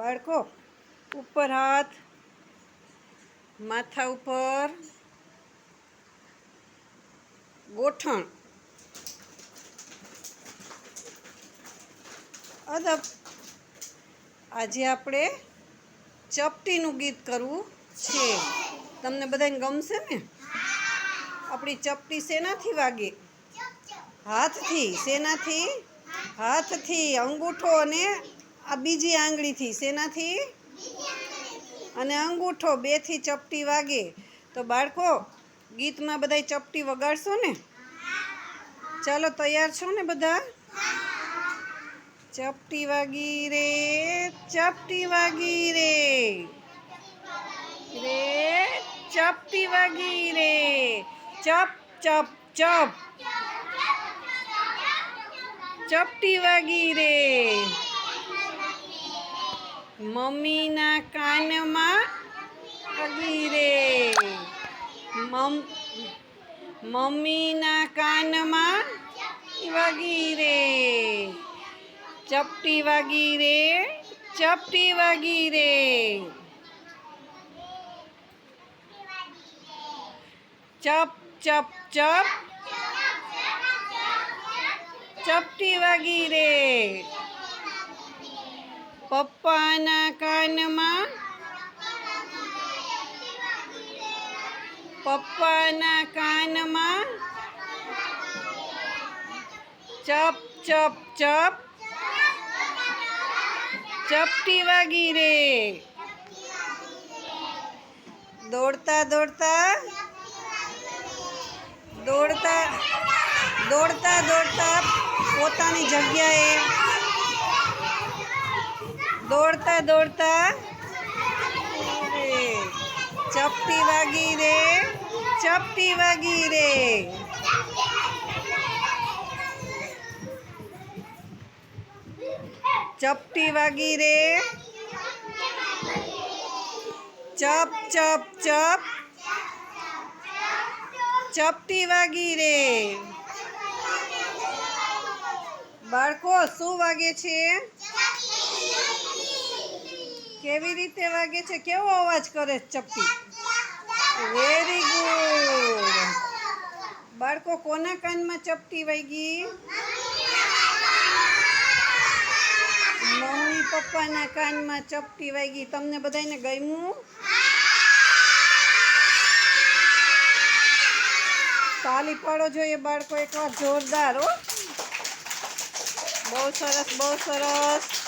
બાળકો, ઉપર હાથ, માથા ઉપર. ગોઠણ. અદબ, આજે આપણે ચપટીનું ગીત કરવું છે. તમને બધાને ગમશે ને? આપણી ચપટી શેનાથી વાગે? હાથથી, શેનાથી? હાથથી, અંગૂઠો અને આ બીજી આંગળીથી, શેનાથી? અને અંગૂઠો બેથી ચપટી વાગે. તો બાળકો, ગીતમાં બધાય ચપટી વગાડશો ને? ચાલો, તૈયાર છો ને બધા? ચપટી વાગી રે, ચપટી વાગી રે. રે, ચપટી વાગી રે. ચપ ચપ ચપ. ચપટી વાગી રે. મમ્મીના કાનમાં વાગી રે મમ, મમ્મીના કાનમાં વાગી ચપટી વાગી ચપટી વાગી ચપ ચપ ચપ. ચપટી વાગી પપ્પાના કાનમાં? પપ્પાના કાનમાં? ચપ ચપ ચપ. ચપટી વાગી રે. દોડતા દોડતા? દોડતા દોડતા દોડતા પોતાની જગ્યાએ દોડતા દોડતા. ચપટી વાગી રે, ચપટી વાગી રે. ચપટી વાગી રે. ચપ ચપ ચપ. ચપટી વાગી રે. બાળકો, શું વાગે છે? કેવી રીતે વાગે છે? કેવો અવાજ કરે ચપટી? વેરી ગુડ બાળકો, કોના કાનમાં ચપટી વાગી? મમ્મી પપ્પાના કાનમાં ચપટી વાગી. તમને બધાને ગમ્યું? તાલી પાડો જોઈએ બાળકો, એકવાર જોરદાર હો. બહુ સરસ બહુ સરસ.